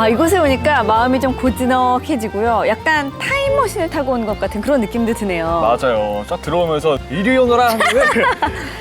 와 이곳에 오니까 마음이 좀 고즈넉해지고요. 약간 타임머신을 타고 온 것 같은 그런 느낌도 드네요. 맞아요. 딱 들어오면서 이리 오너라 하면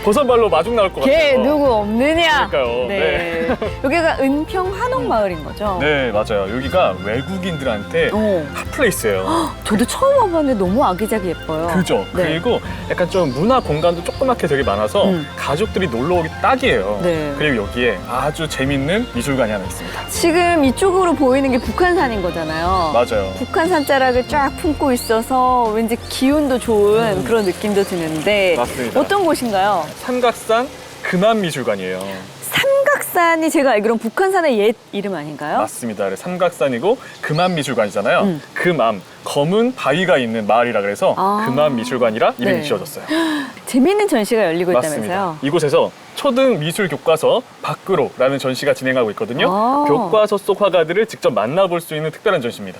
버선발로 마중 나올 것 걔 같아요. 누구 없느냐? 그러니까요. 네. 여기가 은평 한옥 마을인 거죠? 네, 맞아요. 여기가 외국인들한테 어. 핫플레이스예요. 저도 처음 와봤는데 너무 아기자기 예뻐요. 그죠? 네. 그리고 약간 좀 문화 공간도 조그맣게 되게 많아서 음. 가족들이 놀러 오기 딱이에요. 네. 그리고 여기에 아주 재밌는 미술관이 하나 있습니다. 지금 이쪽으로 보이는 게 북한산인 거잖아요. 맞아요. 북한산 자락을 쫙 품고 있어서 왠지 기운도 좋은 그런 느낌도 드는데 음. 맞습니다. 어떤 곳인가요? 삼각산 금암미술관이에요. 삼각산이 제가 알기로는 북한산의 옛 이름 아닌가요? 맞습니다. 그래서 삼각산이고 금암미술관이잖아요. 음. 금암, 검은 바위가 있는 마을이라 그래서 아. 금암미술관이라 이름이 네. 지어졌어요. 재미있는 전시가 열리고 맞습니다. 있다면서요? 이곳에서 초등 미술 교과서 밖으로라는 전시가 진행하고 있거든요. 아. 교과서 속 화가들을 직접 만나볼 수 있는 특별한 전시입니다.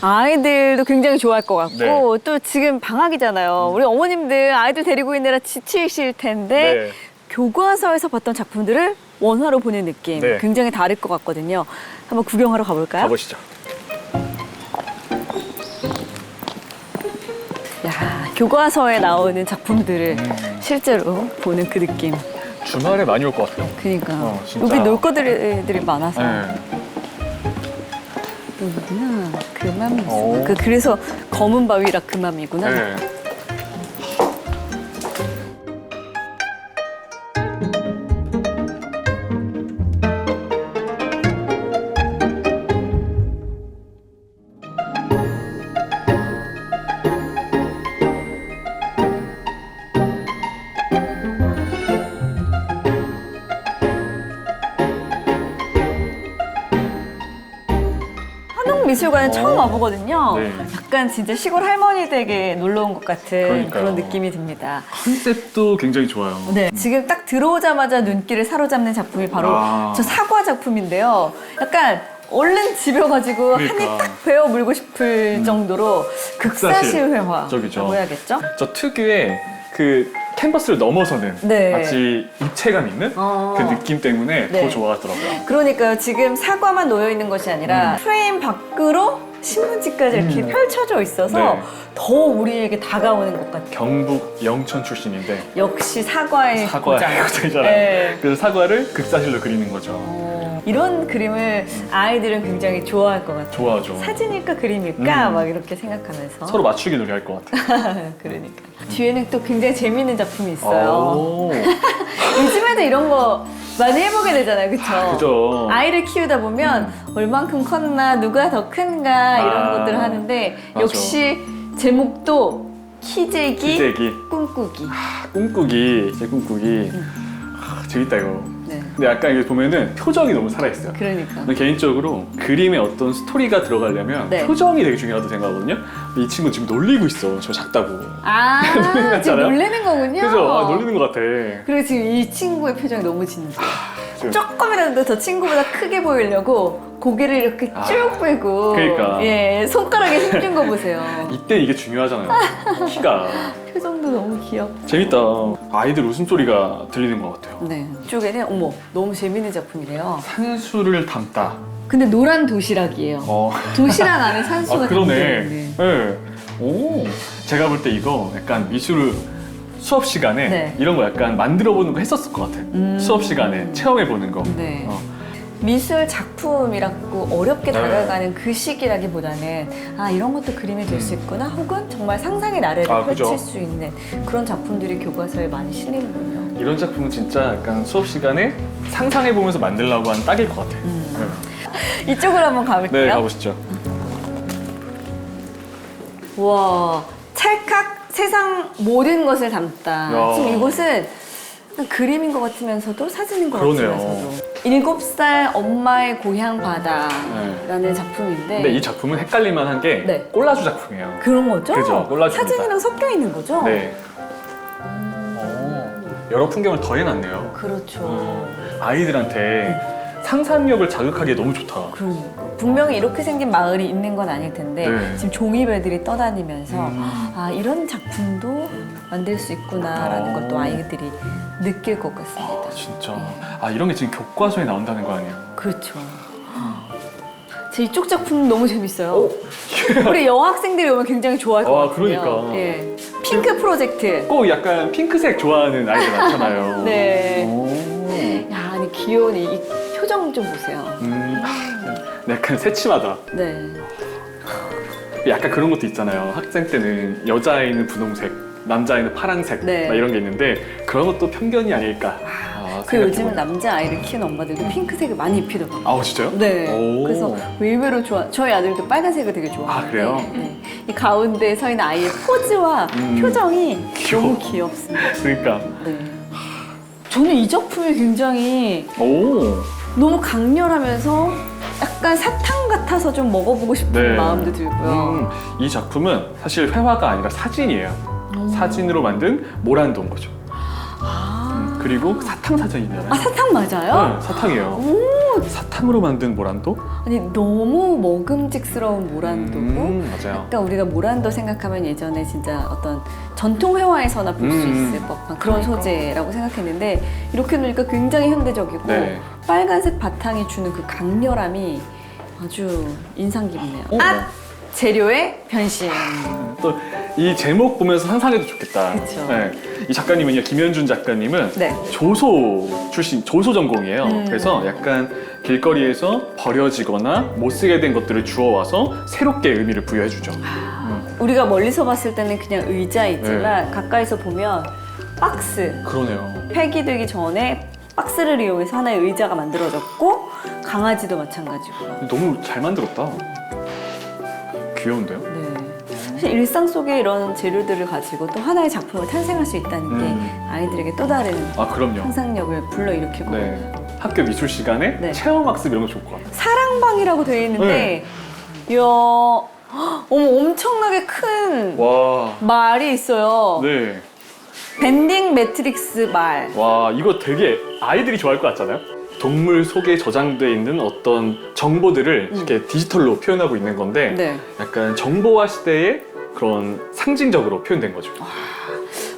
아이들도 굉장히 좋아할 것 같고 네. 음. 또 지금 방학이잖아요. 우리 어머님들 아이들 데리고 있느라 지치실 텐데 네. 교과서에서 봤던 작품들을 원화로 보는 느낌 네. 굉장히 다를 것 같거든요. 한번 구경하러 가볼까요? 가보시죠. 야, 교과서에 나오는 작품들을 음. 실제로 보는 그 느낌. 주말에 많이 올 것 같아요. 그러니까 어, 진짜. 여기 놀 거들이 많아서 네. 여기구나 오. 그 그래서 검은 바위라 금암이구나. 네. 한옥 미술관은 처음 오. 와보거든요. 네. 약간 진짜 시골 할머니 댁에 놀러 온 것 같은 그러니까요. 그런 느낌이 듭니다. 컨셉도 굉장히 좋아요. 네, 지금 딱 들어오자마자 눈길을 사로잡는 작품이 바로 아. 저 사과 작품인데요. 약간 얼른 그러니까. 음. 한입딱 베어 물고 싶을 정도로 극사실 회화 저기죠. 해야겠죠? 저 특유의 그 캔버스를 넘어서는 네. 마치 입체감 있는 어. 그 느낌 때문에 네. 더 좋아하더라고요. 그러니까요. 지금 사과만 놓여 있는 것이 아니라 프레임 밖으로 신문지까지 이렇게 음. 펼쳐져 있어서 네. 더 우리에게 다가오는 것 같아요. 경북 영천 출신인데 역시 사과의 사과의 고장. 고장이잖아요. 네. 그래서 사과를 극사실로 그리는 거죠. 어, 이런 그림을 아이들은 굉장히 좋아할 것 같아요. 좋아하죠. 사진일까 그림일까 음. 막 이렇게 생각하면서 서로 맞추기 놀이 할 것 같아요. 그러니까 뒤에는 또 굉장히 재미있는 작품이 있어요. 오. 요즘에도 이런 거 많이 해보게 되잖아요, 그렇죠? 그죠. 아이를 키우다 보면 얼만큼 컸나 누가 더 큰가 이런 아, 것들을 하는데 맞아. 역시 제목도 키재기 기재기, 꿈꾸기. 아, 꿈꾸기, 제 꿈꾸기. 음. 아, 재밌다 이거. 네, 근데 약간 이게 보면은 표정이 너무 살아있어요. 그러니까. 저는 개인적으로 그림에 어떤 스토리가 들어가려면 네. 표정이 되게 중요하다고 생각하거든요. 이 친구 지금 놀리고 있어. 저 작다고. 아, 지금? 놀래는 거군요. 그죠? 아, 놀리는 것 같아. 그리고 지금 이 친구의 표정이 너무 진지해. 지금 조금이라도 더 친구보다 크게 보이려고 고개를 이렇게 아, 쭉 빼고 그러니까. 예 손가락에 힘준 거 보세요. 이때 이게 중요하잖아요. 키가. 표정도 너무 귀엽. 재밌다. 아이들 웃음소리가 들리는 것 같아요. 네. 이쪽에는 어머 너무 재밌는 작품이래요. 산수를 담다. 근데 노란 도시락이에요. 어. 도시락 안에 산수가 아, 그러네. 네. 오. 제가 볼 때 이거 약간 미술 수업 시간에 네. 이런 거 약간 만들어 보는 거 했었을 것 같아. 음. 수업 시간에 체험해 보는 거. 네. 어. 미술 작품이라고 어렵게 네. 다가가는 그 시기라기보다는 아 이런 것도 그림이 될 수 있구나 혹은 정말 상상의 나래를 아, 그죠. 펼칠 수 있는 그런 작품들이 교과서에 많이 실리는군요. 이런 작품은 진짜 약간 수업 시간에 상상해 보면서 만들려고 하는 딱일 것 같아. 음. 이쪽으로 한번 네, 가볼게요. 네 가보시죠. 와 찰칵 세상 모든 것을 담다. 야. 지금 이곳은 약간 그림인 것 같으면서도 사진인 것 그러네요. 같으면서도 일곱 살 엄마의 고향 바다라는 작품인데 근데 이 작품은 헷갈릴만 한 게 네. 콜라주 작품이에요. 그런 거죠? 그죠, 콜라주입니다. 사진이랑 섞여 있는 거죠? 네. 오, 여러 풍경을 더해놨네요. 그렇죠. 음. 아이들한테 상상력을 자극하기에 너무 좋다. 그러니까 분명히 이렇게 생긴 마을이 있는 건 아닐 텐데 네. 지금 종이배들이 떠다니면서 음. 아 이런 작품도 만들 수 있구나라는 어. 것도 아이들이 느낄 것 같습니다. 아, 진짜. 아, 이런 게 지금 교과서에 나온다는 거 아니에요? 그렇죠. 제 이쪽 작품 너무 재밌어요. 우리 여학생들이 오면 굉장히 좋아할 것 아, 같아요. 그러니까. 예. 핑크 프로젝트. 꼭 약간 핑크색 좋아하는 아이들 많잖아요. 네. 오. 야, 아니 귀여운 이, 이 표정 좀 보세요. 음, 아, 약간 새침하다. 네. 약간 그런 것도 있잖아요. 학생 때는 여자아이는 분홍색, 남자아이는 파란색 네. 막 이런 게 있는데 그런 것도 편견이 아닐까. 아, 그 생각해보네. 요즘은 남자 아이를 키우는 엄마들도 핑크색을 많이 입히더라고요. 아 진짜요? 네. 오. 그래서 의외로 좋아. 저희 아들도 빨간색을 되게 좋아하는데. 아, 그래요? 네. 이 가운데 서 있는 아이의 포즈와 음. 표정이 귀여워. 너무 귀엽습니다. 그러니까 네. 저는 이 작품이 굉장히 오. 너무 강렬하면서 약간 사탕 같아서 좀 먹어보고 싶은 네. 마음도 들고요. 음, 이 작품은 사실 회화가 아니라 사진이에요. 음. 사진으로 만든 모란도인 거죠. 아, 그리고 사탕 사진이잖아요. 아 사탕 맞아요? 네, 사탕이에요. 사탕으로 만든 모란도? 아니 너무 먹음직스러운 모란도고 음, 맞아요. 약간 우리가 모란도 생각하면 예전에 진짜 어떤 전통 회화에서나 볼 수 음. 있을 법한 그런 그러니까. 소재라고 생각했는데 이렇게 놓으니까 굉장히 현대적이고 네. 빨간색 바탕이 주는 그 강렬함이 아주 인상 깊네요. 어, 아 재료의 변신. 또 이 제목 보면서 상상해도 좋겠다. 그쵸. 네. 이 작가님은요, 김현준 작가님은 네. 조소 출신, 조소 전공이에요. 음. 그래서 약간 길거리에서 버려지거나 못 쓰게 된 것들을 주워와서 새롭게 의미를 부여해주죠. 우리가 멀리서 봤을 때는 그냥 의자 있지만 네. 가까이서 보면 박스 그러네요. 폐기되기 전에 박스를 이용해서 하나의 의자가 만들어졌고 강아지도 마찬가지고. 너무 잘 만들었다. 귀여운데요? 네. 사실 일상 속에 이런 재료들을 가지고 또 하나의 작품을 탄생할 수 있다는 게 음. 아이들에게 또 다른 아, 그럼요. 상상력을 불러일으키고 네. 학교 미술 시간에 네. 체험 학습 이런 거 좋을 것 같아요. 사랑방이라고 되어 있는데 네. 이야 어머 엄청나게 큰 와. 말이 있어요. 네. 밴딩 매트릭스 말. 와, 이거 되게 아이들이 좋아할 것 같잖아요? 동물 속에 저장돼 있는 어떤 정보들을 이렇게 디지털로 표현하고 있는 건데 음. 네. 약간 정보화 시대의 그런 상징적으로 표현된 거죠.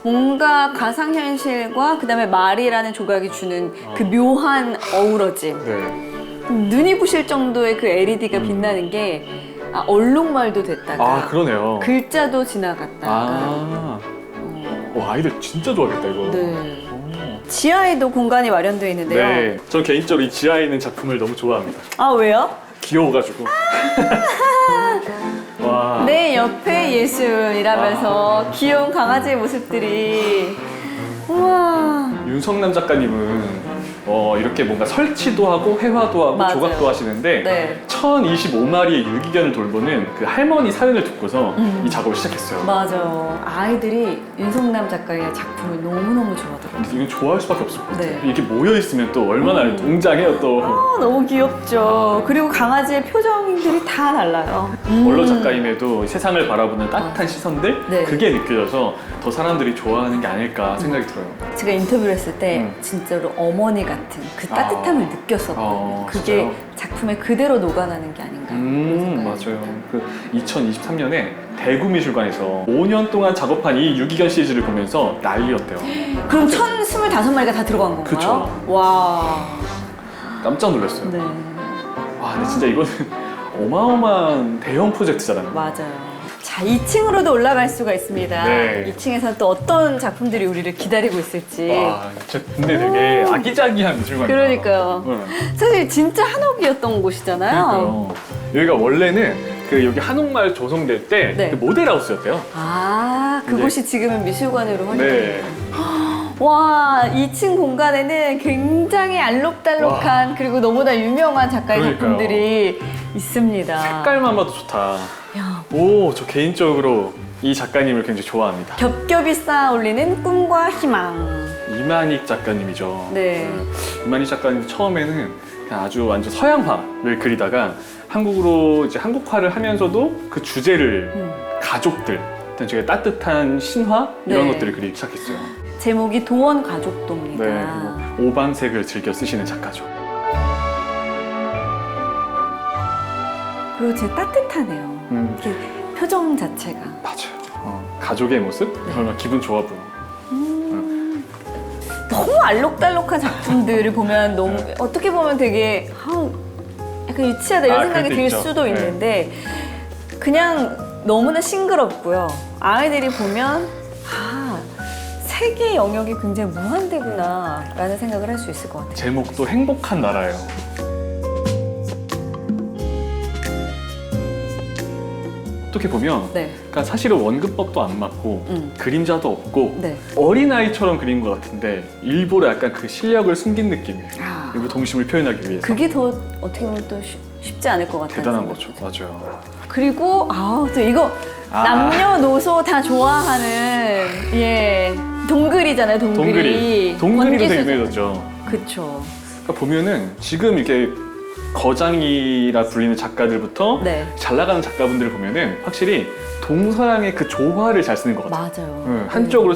뭔가 가상현실과 그다음에 말이라는 조각이 주는 그 묘한 어우러짐. 네. 눈이 부실 정도의 그 LED가 빛나는 게 아, 얼룩말도 됐다가 아, 그러네요. 글자도 지나갔다가 아. 어, 와, 아이들 진짜 좋아하겠다, 이거. 네. 오. 지하에도 공간이 마련되어 있는데요. 네. 저 개인적으로 이 지하에 있는 작품을 너무 좋아합니다. 아 왜요? 귀여워가지고. 와. 내 옆에 예술이라면서 귀여운 강아지의 모습들이 우와 윤성남 작가님은 어, 이렇게 뭔가 설치도 하고 회화도 하고 맞아요. 조각도 하시는데 네 1025마리의 유기견을 돌보는 그 할머니 사연을 듣고서 음. 이 작업을 시작했어요. 맞아요 아이들이 윤성남 작가의 작품을 너무너무 좋아하더라고요 이건 좋아할 수밖에 없을 것 같아요. 네. 이게 모여 있으면 또 얼마나 음. 웅장해요 또. 아, 너무 귀엽죠 그리고 강아지의 표정들이 다 달라요 원로 음. 작가임에도 세상을 바라보는 따뜻한 시선들 네. 그게 느껴져서 더 사람들이 좋아하는 게 아닐까 생각이 들어요. 제가 인터뷰를 했을 때 음. 진짜로 어머니 같은 그 따뜻함을 아. 느꼈었거든요 아, 그게 진짜요? 작품에 그대로 녹아나는 게 아닌가 음 맞아요. 그 2023년에 대구 미술관에서 5년 동안 작업한 이 유기견 시리즈를 보면서 난리였대요. 그럼 1025마리가 다 들어간 건가요? 그쵸. 와. 깜짝 놀랐어요. 네. 와 근데 진짜 이거는 어마어마한 대형 프로젝트잖아요. 맞아요. 자, 2층으로도 올라갈 수가 있습니다. 네. 2층에서 또 어떤 작품들이 우리를 기다리고 있을지. 와 진짜 근데 되게 아기자기한 미술관이에요. 그러니까요. 응. 사실 진짜 한옥이었던 곳이잖아요. 그러니까요. 여기가 원래는 그 여기 한옥마을 조성될 때 네. 그 모델하우스였대요. 아, 그곳이 지금은 미술관으로 활용되고 네. 와, 2층 공간에는 굉장히 알록달록한 그리고 너무나 유명한 작가의 그러니까요. 작품들이 있습니다. 색깔만 봐도 좋다. 야, 오, 저 개인적으로 이 작가님을 굉장히 좋아합니다. 겹겹이 쌓아 올리는 꿈과 희망. 이만익 작가님이죠. 네. 이만희 작가님 처음에는 그냥 아주 완전 서양화를 그리다가 한국으로 이제 한국화를 하면서도 그 주제를 음. 가족들, 일단 되게 따뜻한 신화 이런 네. 것들을 그리기 시작했어요. 제목이 도원 가족도입니다. 네, 그리고 오방색을 즐겨 쓰시는 작가죠. 그리고 진짜 따뜻하네요. 음, 이렇게 표정 자체가. 맞아요. 어, 가족의 모습 네. 얼마나 기분 좋아 보여. 너무 알록달록한 작품들을 보면 너무 네. 어떻게 보면 되게 아, 약간 유치하다 이런 아, 생각이 그럴 때들 있죠. 수도 네. 있는데 그냥 너무나 싱그럽고요. 아이들이 보면 아 세계 영역이 굉장히 무한대구나라는 생각을 할 수 있을 것 같아요. 제목도 행복한 나라예요. 어떻게 보면 네, 그러니까 사실은 원근법도 안 맞고 음. 그림자도 없고 네. 어린아이처럼 그린 것 같은데 일부러 약간 그 실력을 숨긴 느낌이에요. 아, 그리고 동심을 표현하기 위해서. 그게 더 어떻게 보면 또 쉽- 쉽지 않을 것 같아요. 대단한 거죠. 맞아요. 그리고 아또 이거 아. 남녀노소 다 좋아하는 예 동글이잖아요. 동글이. 동그리. 동그리로 되게. 유명해졌죠. 그쵸. 그러니까 보면은 지금 이렇게 거장이라 불리는 작가들부터 네. 잘 나가는 작가분들을 보면은 확실히 동서양의 그 조화를 잘 쓰는 것 같아요. 맞아요. 응, 한쪽으로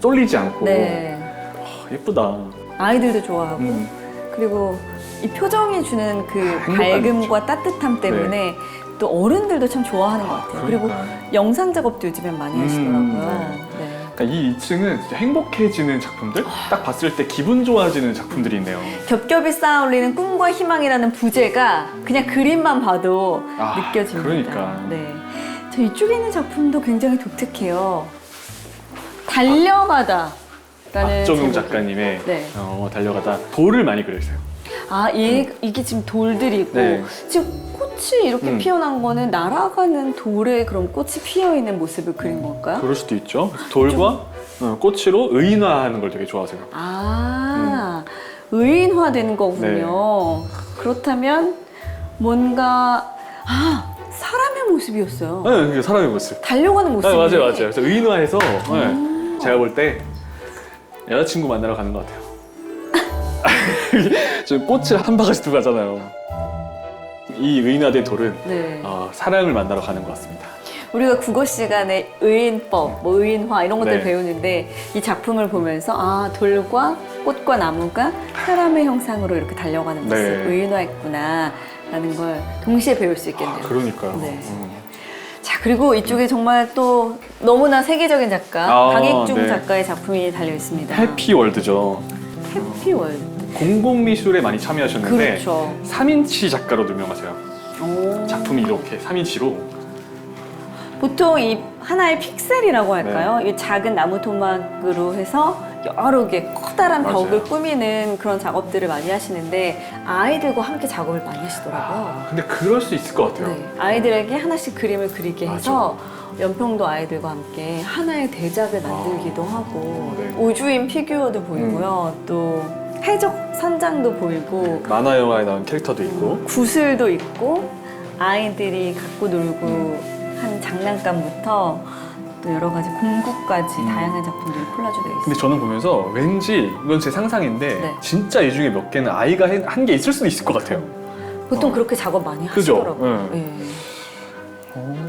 쏠리지 않고 네. 아, 예쁘다. 아이들도 좋아하고 음. 그리고 이 표정이 주는 그 행복감 밝음과 따뜻함 때문에 또 어른들도 참 좋아하는 것 같아요. 그리고 그러니까요. 영상 작업도 요즘엔 많이 음, 하시더라고요. 네. 그러니까 이 2층은 진짜 행복해지는 작품들, 딱 봤을 때 기분 좋아지는 작품들이 있네요. 겹겹이 쌓아 올리는 꿈과 희망이라는 부제가 그냥 그림만 봐도 아, 느껴집니다. 그러니까. 네. 저 이쪽에 있는 작품도 굉장히 독특해요. 달려가다. 라는 박정용 제목이. 작가님의 네. 어, 달려가다 돌을 많이 그려주세요. 아, 얘, 이게 지금 돌들이고 네. 지금 꽃이 이렇게 음. 피어난 거는 날아가는 돌에 그런 꽃이 피어 있는 모습을 그린 걸까요? 그럴 수도 있죠. 돌과 어, 꽃으로 의인화하는 걸 되게 좋아하세요. 아, 의인화되는 거군요. 네. 그렇다면 뭔가 아 사람의 모습이었어요. 네, 그게 사람의 모습. 달려가는 모습이. 아, 맞아요, 맞아요. 그래서 의인화해서 네, 제가 볼 때 여자친구 만나러 가는 것 같아요. 저 꽃을 한 바가지 두고 가잖아요. 이 의인화된 돌은 네. 어, 사랑을 만나러 가는 것 같습니다. 우리가 국어 시간에 의인법, 뭐 의인화 이런 것들 네. 배우는데 이 작품을 보면서 아 돌과 꽃과 나무가 사람의 형상으로 이렇게 달려가는 모습 네. 의인화했구나라는 걸 동시에 배울 수 있겠네요. 그러니까요. 네. 음. 자 그리고 이쪽에 정말 또 너무나 세계적인 작가 아, 강익중 네. 작가의 작품이 달려 있습니다. 해피월드죠. 해피월드. 공공미술에 많이 참여하셨는데 그렇죠. 3인치 작가로도 유명하세요. 오. 작품이 이렇게 3인치로 보통 이 하나의 픽셀이라고 네. 할까요? 이 작은 나무 토막으로 해서 여러 개 커다란 맞아요. 벽을 꾸미는 그런 작업들을 많이 하시는데 아이들과 함께 작업을 많이 하시더라고요. 근데 그럴 수 있을 것 같아요. 네, 아이들에게 하나씩 그림을 그리게 해서 연평도 아이들과 함께 하나의 대작을 만들기도 하고 네. 우주인 피규어도 보이고요. 또 해적 선장도 보이고 만화 영화에 나온 캐릭터도 있고 구슬도 있고 아이들이 갖고 놀고 한 장난감부터 또 여러 가지 공구까지 음. 다양한 작품들이 콜라주되어 있어요. 근데 저는 보면서 왠지 이건 제 상상인데 네. 진짜 이 중에 몇 개는 아이가 한 게 있을 수도 있을 것 같아요. 보통 어. 그렇게 작업 많이 그죠? 하시더라고요. 네. 예. 이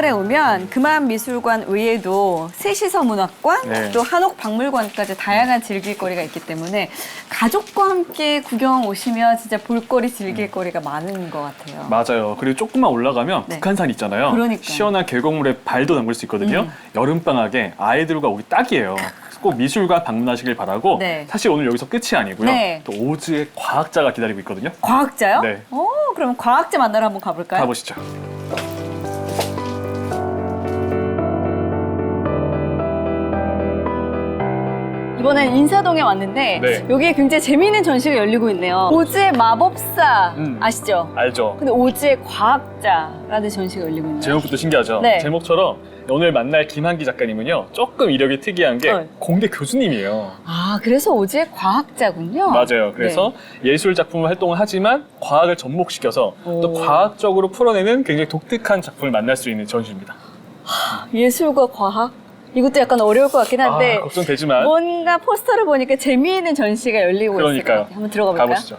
마을에 오면 금암 미술관 외에도 세시서 문학관 네. 또 한옥 박물관까지 다양한 즐길거리가 있기 때문에 가족과 함께 구경 오시면 진짜 볼거리 즐길거리가 많은 것 같아요. 맞아요. 그리고 조금만 올라가면 네. 북한산 있잖아요. 그러니까요. 시원한 계곡물에 발도 담글 수 있거든요. 음. 여름방학에 아이들과 오기 딱이에요. 꼭 미술관 방문하시길 바라고 네. 사실 오늘 여기서 끝이 아니고요. 네. 또 오즈의 과학자가 기다리고 있거든요. 과학자요? 네. 오, 그럼 과학자 만나러 한번 가볼까요? 가보시죠. 이번엔 인사동에 왔는데 네. 여기에 굉장히 재미있는 전시가 열리고 있네요. 오즈의 마법사 음. 아시죠? 알죠? 근데 오즈의 과학자라는 전시가 열리고 있네요. 제목부터 신기하죠? 네. 제목처럼 오늘 만날 김한기 작가님은요. 조금 이력이 특이한 게 네. 공대 교수님이에요. 아, 그래서 오즈의 과학자군요. 맞아요. 그래서 예술 작품 활동을 하지만 과학을 접목시켜서 또 오. 과학적으로 풀어내는 굉장히 독특한 작품을 만날 수 있는 전시입니다. 예술과 과학 이것도 약간 어려울 것 같긴 한데 아, 걱정되지만 뭔가 포스터를 보니까 재미있는 전시가 열리고 있을 것 그러니까요. 같아요. 한번 들어가 볼까요? 가보시죠.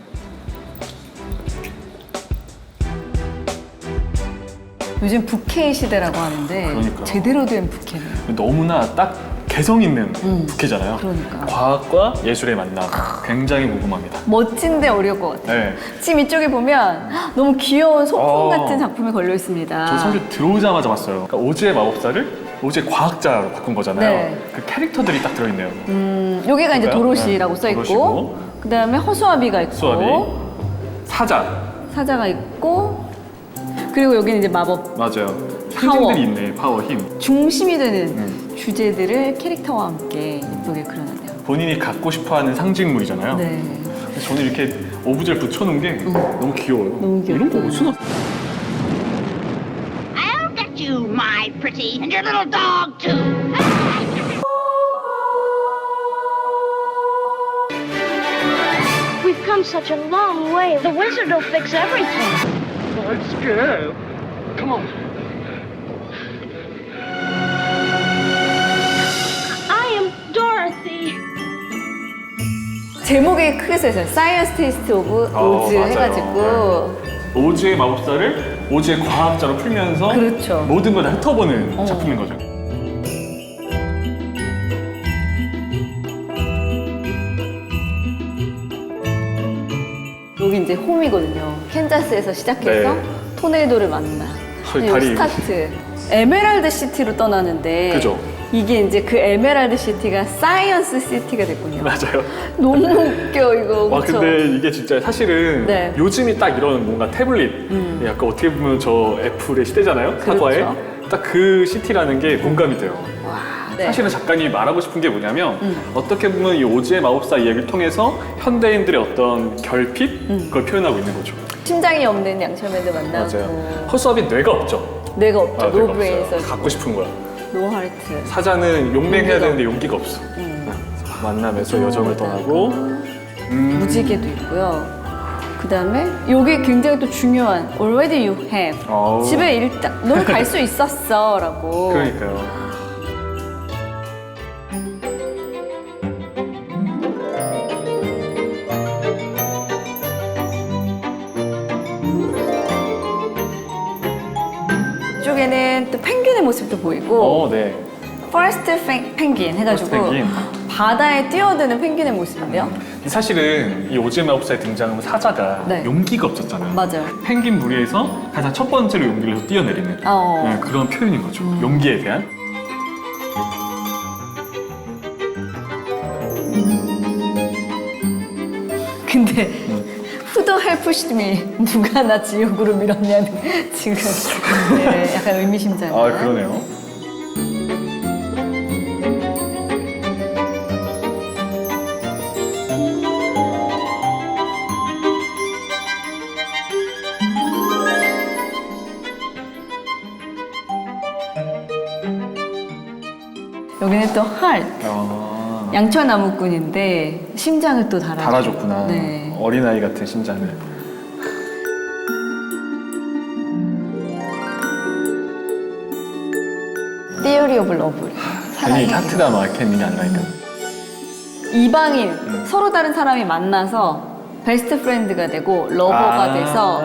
요즘 부케 시대라고 하는데 그러니까요. 제대로 된 부케네요. 너무나 딱 개성 있는 음. 부캐잖아요. 그러니까. 과학과 예술의 만남 굉장히 궁금합니다. 멋진데 어려울 것 같아요. 네. 지금 이쪽에 보면 너무 귀여운 소품 어. 같은 작품이 걸려 있습니다. 저 사실 들어오자마자 봤어요. 그러니까 오즈의 마법사를 오즈의 과학자로 바꾼 거잖아요. 네. 그 캐릭터들이 딱 들어있네요. 음, 여기가 이제 볼까요? 도로시라고 네, 써 있고, 도로시고. 그 다음에 허수아비가 있고, 수아비, 사자 사자가 있고, 그리고 여기는 이제 마법 맞아요. 파워. 상징들이 있네. 파워, 힘. 중심이 되는 음. 주제들을 캐릭터와 함께 예쁘게 그려놨네요. 본인이 갖고 싶어하는 상징물이잖아요. 네. 저는 이렇게 오브제를 붙여놓은 게 너무 귀여워요. 너무 귀엽다. 이런 거 어디서 났 my pretty, and your little dog, too. We've come such a long way. The wizard will fix everything. I'm scared. Come on. I am Dorothy. 제목이 크게 써있어요. 사이언스 테이스트 오브 어, 오즈 맞아요. 해가지고. 오즈의 마법사를 오즈의 과학자로 풀면서 그렇죠. 모든 걸다 흩어보는 어. 작품인 거죠. 여기 이제 홈이거든요. 캔자스에서 시작해서 네. 토네이도를 만나. 저희 그리고 다리 스타트. 에메랄드 시티로 떠나는데 그죠. 이게 이제 그 에메랄드 시티가 사이언스 시티가 됐군요. 맞아요. 너무 웃겨 이거. 와 그쵸? 근데 이게 진짜 사실은 네. 요즘이 딱 이런 뭔가 태블릿 음. 약간 어떻게 보면 저 애플의 시대잖아요 사과에 그렇죠. 딱 그 시티라는 게 공감이 돼요 와, 네. 사실은 작가님이 말하고 싶은 게 뭐냐면 음. 어떻게 보면 이 오즈의 마법사 이야기를 통해서 현대인들의 어떤 결핍 음. 그걸 표현하고 있는 거죠 심장이 없는 양철맨도 만나고 맞아요 허수아비 뇌가 없죠 뇌가 없죠. 아, 뇌가 노브레인 없어요. 서 갖고 싶은 거야 노 하르트. 사자는 용맹해야 되는데 용기가 없어 음. 만나면서 여정을 떠나고 음. 무지개도 있고요. 그 다음에 여기 굉장히 또 중요한 already you have. 어우. 집에 일단 넌 갈 수 있었어 라고. 그러니까요 펭귄의 모습도 보이고 어, 네. 퍼스트 펭귄 해가지고 펭귄. 바다에 뛰어드는 펭귄의 모습인데요. 사실은 이 오즈의 마법사에 등장하는 사자가 네. 용기가 없었잖아요. 맞아요. 펭귄 무리에서 가장 첫 번째로 용기를 해서 뛰어내리는 어. 음. 네, 그런 표현인 거죠. 용기에 대한. 근데 음. 후더 헬프시 미 누가 나 지옥으로 밀었냐는 지금 네, 약간 의미심장한. 아 그러네요. 여기는 또 할. 아, 양철 나무꾼인데 심장을 또 달아. 달아줬구나. 네. 어린아이 같은 심장을. Theory of Love. 괜히 사랑의 하트가 막 이렇게 있는 게 아니라니까. 이방인 음. 서로 다른 사람이 만나서 베스트 프렌드가 되고 러버가 아. 돼서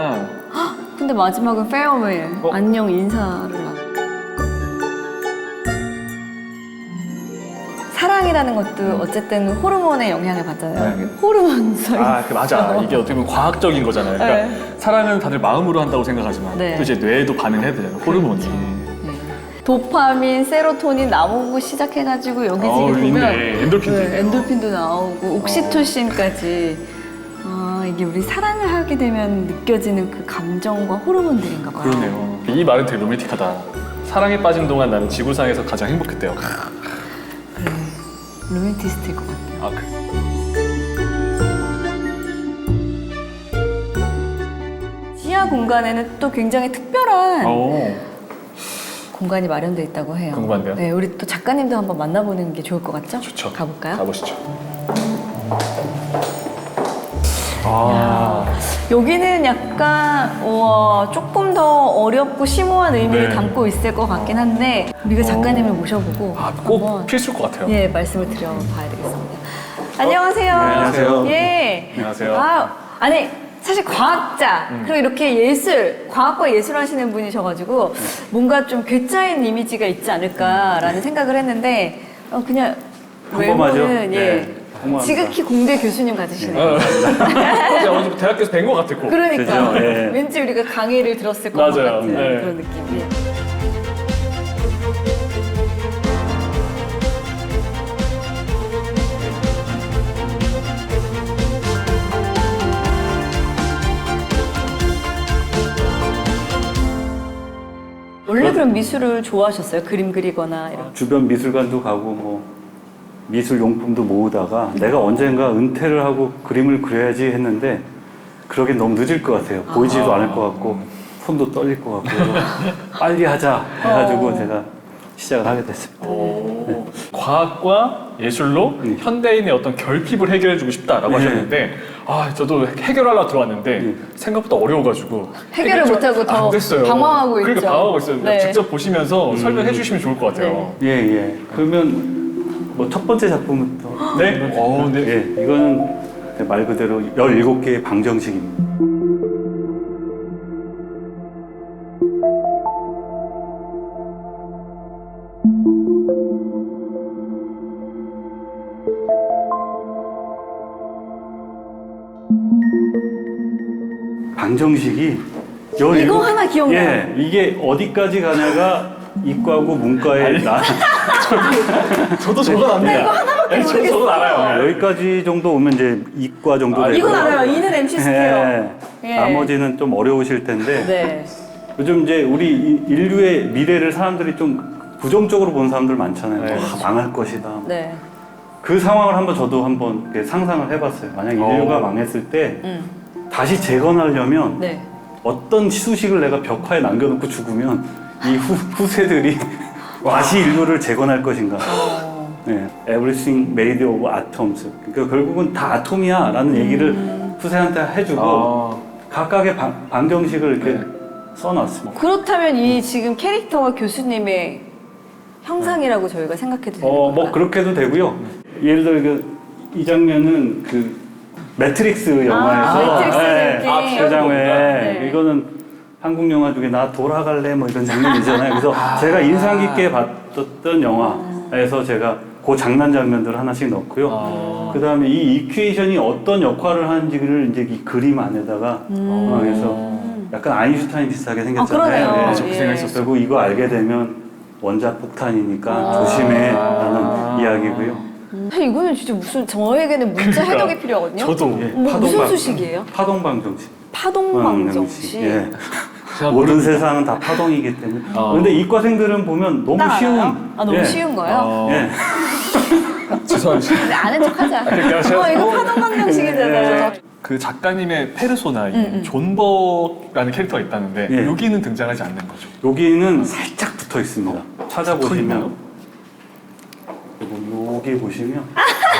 헉, 근데 마지막은 페어웰 어? 안녕 인사를 하고 사랑이라는 것도 어쨌든 호르몬의 영향을 받잖아요. 네. 호르몬 서 아, 그 맞아. 이게 어떻게 보면 과학적인 거잖아요. 그러니까 네. 사랑은 다들 마음으로 한다고 생각하지만 네. 또 이제 뇌도 반응해야 되잖아요. 호르몬이. 네. 도파민, 세로토닌 나오고 시작해가지고 여기 어, 지금 보면 있네. 엔돌핀도 네, 있네요. 엔돌핀도 나오고 옥시토신까지 아 이게 우리 사랑을 하게 되면 느껴지는 그 감정과 호르몬들인가 봐요. 그러네요. 이 말은 되게 로맨틱하다. 사랑에 빠진 동안 나는 지구상에서 가장 행복했대요. 그래 로맨티스트일 것 같아. 아, 그. 지하 공간에는 또 굉장히 특별한 어. 공간이 마련되어 있다고 해요. 궁금한데요? 네, 우리 또 작가님도 한번 만나보는 게 좋을 것 같죠? 좋죠. 가볼까요? 가보시죠. 아, 여기는 약간 와, 조금 더 어렵고 심오한 의미를 네. 담고 있을 것 같긴 한데 우리가 작가님을 모셔보고 아, 꼭 한번 필수일 것 같아요. 예 말씀을 드려봐야 되겠습니다. 안녕하세요. 안녕하세요. 예. 안녕하세요. 아, 아니 사실 과학자 그리고 이렇게 예술 과학과 예술 하시는 분이셔가지고 뭔가 좀 괴짜인 이미지가 있지 않을까라는 생각을 했는데 어, 그냥 평범하죠? 외모는 예. 네, 평범합니다. 지극히 공대 교수님 같으시네요. 어. 제가 어제 대학교에서 뵌 것 같았고. 그러니까 그죠? 예. 왠지 우리가 강의를 들었을 것 맞아요. 같은 네. 그런 느낌이. 원래 그럼 미술을 좋아하셨어요? 그림 그리거나 이런. 주변 미술관도 가고 뭐 미술 용품도 모으다가 내가 언젠가 은퇴를 하고 그림을 그려야지 했는데 그러긴 너무 늦을 것 같아요. 보이지도 않을 것 같고 손도 떨릴 것 같고 빨리 하자 해가지고 어. 제가 시작을 하게 됐습니다. 오, 과학과 예술로 네. 현대인의 어떤 결핍을 해결해주고 싶다라고 네. 하셨는데, 아, 저도 해결하려고 들어왔는데 네. 생각보다 어려워가지고 해결을 못하고 안더 됐어요. 방황하고 그러니까 있죠. 방황하고 있어요. 네. 직접 보시면서 설명해 주시면 좋을 것 같아요. 예, 예. 그러면 뭐 첫 번째 작품부터 네. 어, 네. 예, 이거는 말 그대로 17개의 방정식입니다. 방정식이 17 이거 하나 기억나요. 예, 이게 어디까지 가냐가 이과고 문과의 나 저도 저건 압니다. 네, 저도 저건 알아요. 네. 여기까지 정도 오면 이제 이과 정도 아, 되고 이건 알아요. 이는 MC 스퀘어. 예. 예. 나머지는 좀 어려우실 텐데 네. 요즘 이제 우리 이- 인류의 미래를 사람들이 좀 부정적으로 보는 사람들 많잖아요. 네. 와, 망할 것이다. 네. 그 상황을 한번 저도 한번 이렇게 상상을 해봤어요. 만약 인류가 어. 망했을 때 음. 다시 재건하려면 네. 어떤 수식을 내가 벽화에 남겨놓고 죽으면 이 후, 후세들이 다시 인류를 재건할 것인가. 어. 네, everything made of atoms. 그러니까 결국은 다 아톰이야 라는 얘기를 후세한테 해주고 아, 각각의 방, 방정식을 이렇게 네. 써놨습니다. 그렇다면 이 지금 캐릭터가 교수님의 형상이라고 저희가 생각해도 되는 어, 뭐 건가요? 그렇게도 되고요. 예를 들어 그, 이 장면은 그 매트릭스 영화에서 매트릭스 예, 느낌. 아, 그 장면 네. 이거는 한국 영화 중에 나 돌아갈래 뭐 이런 장면이잖아요. 그래서 제가 인상 깊게 봤던 영화에서 제가 그 장난 장면들을 하나씩 넣고요. 아. 그 다음에 이 이퀘이션이 어떤 역할을 하는지를 이제 이 그림 안에다가 어, 그래서 약간 아인슈타인 비슷하게 생겼잖아요. 음. 아, 그러네요. 예. 저그 생각했었어요. 결국 이거 알게 되면 원자 폭탄이니까 아. 조심해라는 이야기고요. 사실 이거는 진짜 무슨 저에게는 문자 그러니까. 해석이 필요하거든요. 저도 예, 뭐, 무슨 파동방- 수식이에요? 파동 방정식. 파동 방정식. 예. 모든 세상은 다 파동이기 때문에. 아. 근데 이과생들은 보면 너무 딱 쉬운. 알아요? 아 너무 예. 쉬운 거예요? 어, 예. 죄송합니다. 근데 아는 척하자. 그러니까 제가- 어 이거 파동 방정식이잖아요. 그 작가님의 페르소나 이 음, 음. 존버라는 캐릭터가 있다는데 예. 여기는 등장하지 않는 거죠. 여기는 살짝 붙어 있습니다. 찾아보시면. 있나요? 그리고 여기 보시면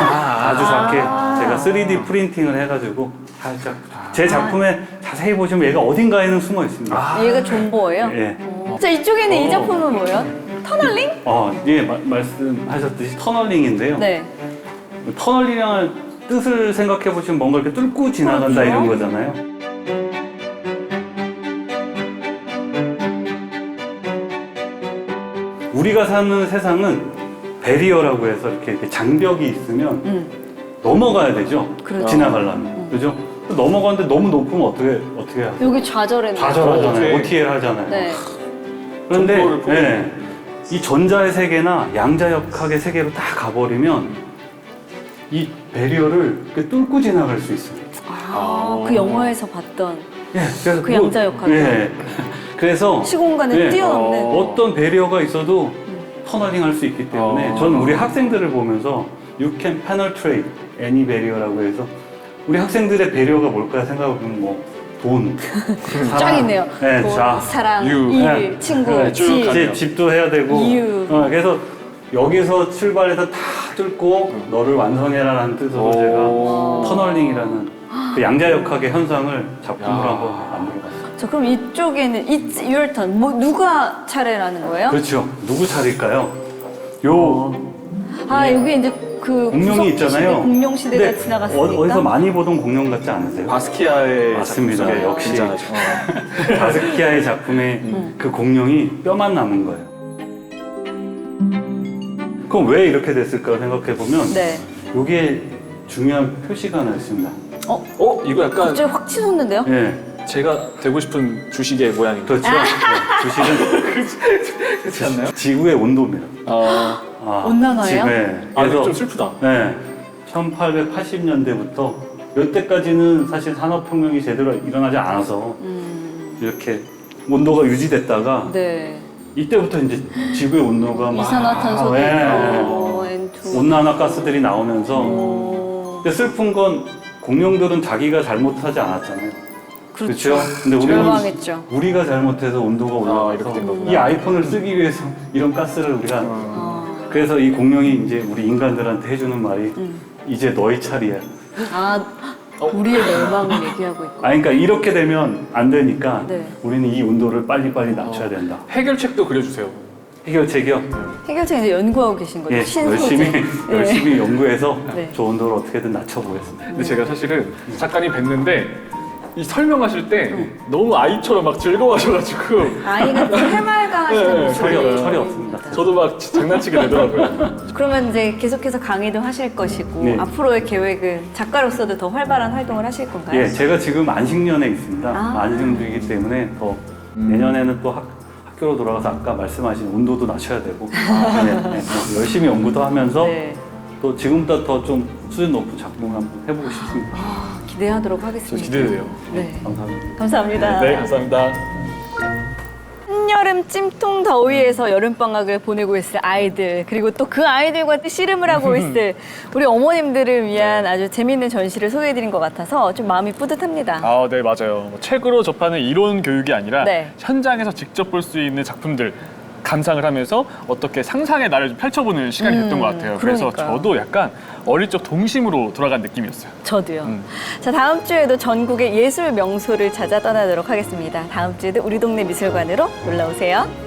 아주 작게 제가 3D 프린팅을 해가지고 살짝 제 작품에 자세히 보시면 얘가 어딘가에는 숨어 있습니다. 얘가 존버예요? 예. 어. 자 이쪽에는 이 작품은 뭐예요? 터널링? 어, 예, 마- 말씀하셨듯이 터널링인데요. 네. 터널링을 뜻을 생각해 보시면 뭔가 이렇게 뚫고 지나간다 그렇죠. 이런 거잖아요. 우리가 사는 세상은 베리어라고 해서 이렇게, 이렇게 장벽이 있으면 음. 넘어가야 되죠. 그렇죠. 지나가려면. 그죠? 너무가는데 너무 높으면 어떻게, 어떻게 하세요? 여기 좌절했네. 좌절하잖아요. 어, OTL 하잖아요. 네. 그런데. 예, 이 전자의 세계나 양자역학의 세계로 딱 가버리면 이 배리어를 이렇게 뚫고 지나갈 수 있어요. 아, 그 영화에서 봤던 예, 그래서 그 양자역학을. 예. 그래서 시공간을 예, 뛰어넘는. 어. 어떤 배리어가 있어도 터널링 할 수 있기 때문에 어. 저는 우리 학생들을 보면서 You can penetrate any barrier라고 해서 우리 학생들의 배리어가 뭘까 생각해보면 뭐 돈, 쫙 사랑, 있네요. 네, 돈, 자, 사랑, 유. 일, 네. 친구, 네, 쭉 집. 가네요. 집, 집도 해야 되고 이유. 어, 그래서 여기서 출발해서 다 뚫고 너를 완성해라라는 뜻으로 오. 제가 터널링이라는 그 양자역학의 현상을 작품으로 야. 한번 만들어봤어요. 저 그럼 이쪽에는 It's your turn. 뭐 누가 차례라는 거예요? 그렇죠. 누구 차례일까요? 요 아 여기 이제 그 공룡이 구석기 있잖아요. 공룡 시대가 근데 지나갔으니까. 어, 어디서 많이 보던 공룡 같지 않으세요? 바스키아의 맞습니다. 작품 역시. 어. 바스키아의 작품에 그 공룡이 뼈만 남은 거예요. 그럼 왜 이렇게 됐을까 생각해 보면 네. 여기에 중요한 표시가 하나 있습니다. 어 이거 약간 갑자기 확 치솟는데요? 예, 제가 되고 싶은 주식의 모양인가? 그렇죠. 네, 주식은 그렇지 않나요? 지구의 온도입니다. 어, 아, 온난화예요? 지- 네. 아 그래서 좀 슬프다. 네, 1880년대부터 이때까지는 사실 산업혁명이 제대로 일어나지 않아서 음, 이렇게 온도가 유지됐다가 네. 이때부터 이제 지구의 온도가 막 이산화탄소도 예, 있고, N2. 온난화 가스들이 나오면서 오, 근데 슬픈 건 공룡들은 자기가 잘못하지 않았잖아요. 그렇죠. 근데 우리는 절망했죠. 우리가 잘못해서 온도가 올라가서 이렇게 된 거구나. 이 아이폰을 쓰기 위해서 이런 가스를 우리가 어. 그래서 이 공룡이 이제 우리 인간들한테 해주는 말이 음. 이제 너희 차례야. 아 우리의 멸망을 얘기하고 있고. 아 그러니까 이렇게 되면 안 되니까 네. 우리는 이 온도를 빨리빨리 낮춰야 된다. 해결책도 그려주세요. 해결책이요? 해결책 이제 연구하고 계신 거죠? 예, 신소재. 열심히 네. 열심히 연구해서 네. 저 온도를 어떻게든 낮춰보겠습니다. 근데 제가 사실은 작가님 뵀는데 이 설명하실 때 너무 아이처럼 막 즐거워하셔가지고 아이가 좀 해맑아하시는 네, 모습이 철이, 없. 철이 없습니다. 저도 막 장난치게 되더라고요. 그러면 이제 계속해서 강의도 하실 것이고 네. 앞으로의 계획은 작가로서도 더 활발한 활동을 하실 건가요? 예, 제가 지금 안식년에 있습니다. 아. 안식년이기 때문에 더 음. 내년에는 또 학, 학교로 돌아가서 아까 말씀하신 온도도 낮춰야 되고 네, 네, 네. 열심히 연구도 하면서 네. 또 지금보다 더 좀 수준 높은 작품을 한번 해보고 싶습니다. 아, 기대하도록 저 하겠습니다. 기대돼요. 네. 감사합니다. 감사합니다. 네, 감사합니다. 한여름 찜통 더위에서 여름방학을 보내고 있을 아이들 그리고 또 그 아이들과 또 씨름을 하고 있을 우리 어머님들을 위한 아주 재미있는 전시를 소개해드린 것 같아서 좀 마음이 뿌듯합니다. 아, 네, 맞아요. 뭐 책으로 접하는 이론 교육이 아니라 네. 현장에서 직접 볼 수 있는 작품들 감상을 하면서 어떻게 상상의 나를 좀 펼쳐보는 시간이 됐던 음, 것 같아요. 그래서 그러니까요. 저도 약간 어릴 적 동심으로 돌아간 느낌이었어요. 저도요. 음. 자 다음 주에도 전국의 예술 명소를 찾아 떠나도록 하겠습니다. 다음 주에도 우리 동네 미술관으로 놀러 오세요.